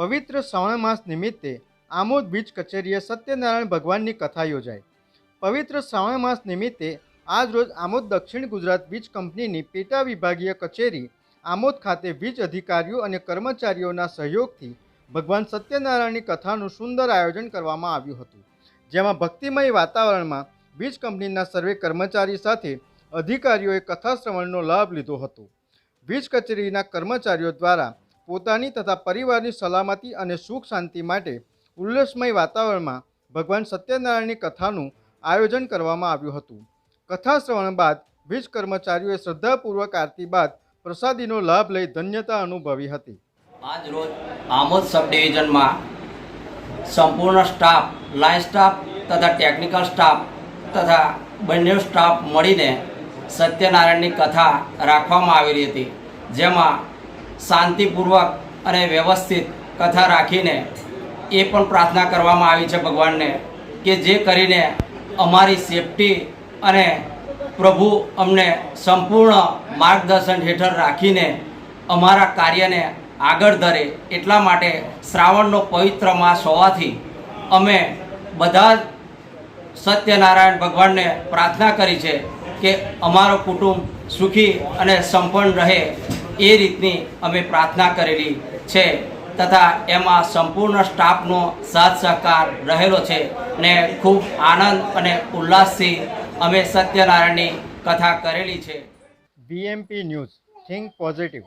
પવિત્ર શ્રાવણ માસ નિમિત્તે આમોદ બીચ કચેરીએ સત્યનારાયણ ભગવાનની કથા યોજાઈ. પવિત્ર શ્રાવણ માસ નિમિત્તે આજ રોજ આમોદ દક્ષિણ ગુજરાત વીજ કંપનીની પેટા વિભાગીય કચેરી, આમોદ ખાતે વીજ અધિકારીઓ અને કર્મચારીઓના સહયોગથી ભગવાન સત્યનારાયણની કથાનું સુંદર આયોજન કરવામાં આવ્યું હતું. જેમાં ભક્તિમય વાતાવરણમાં વીજ કંપનીના સર્વે કર્મચારી સાથે અધિકારીઓએ કથા શ્રવણનો લાભ લીધો હતો. વીજ કચેરીના કર્મચારીઓ દ્વારા પોતાની તથા પરિવારની સલામતી અને સુખ શાંતિ માટે ઉલ્લાસમય વાતાવરણમાં ભગવાન સત્યનારાયણની કથાનું આયોજન કરવામાં આવ્યું હતું. કથા શ્રવણ બાદ વીજ કર્મચારીઓએ શ્રદ્ધાપૂર્વક આરતી બાદ પ્રસાદીનો લાભ લઈ ધન્યતા અનુભવી હતી. આજ રોજ આમોદ સબ ડિવિઝનમાં સંપૂર્ણ સ્ટાફ લાઇન સ્ટાફ તથા ટેકનિકલ સ્ટાફ તથા બંને સ્ટાફ મળીને સત્યનારાયણની કથા રાખવામાં આવેલી હતી. જેમાં શાંતિપૂર્વક અને વ્યવસ્થિત કથા રાખીને એ પણ પ્રાર્થના કરવામાં આવી છે ભગવાનને કે જે કરીને અમારી સેફટી અને પ્રભુ અમને સંપૂર્ણ માર્ગદર્શન હેઠળ રાખીને અમારા કાર્યને આગળ ધરે એટલા માટે શ્રાવણનો પવિત્ર માસ હોવાથી અમે બધા જ સત્યનારાયણ ભગવાનને પ્રાર્થના કરી છે કે અમારો કુટુંબ સુખી અને સંપન્ન રહે. એ રીતની અમે પ્રાર્થના કરેલી છે તથા એમાં સંપૂર્ણ સ્ટાફનો સાથ સહકાર રહેલો છે ને ખૂબ આનંદ અને ઉલ્લાસથી અમે સત્યનારાયણની કથા કરેલી છે. BMP news, think positive.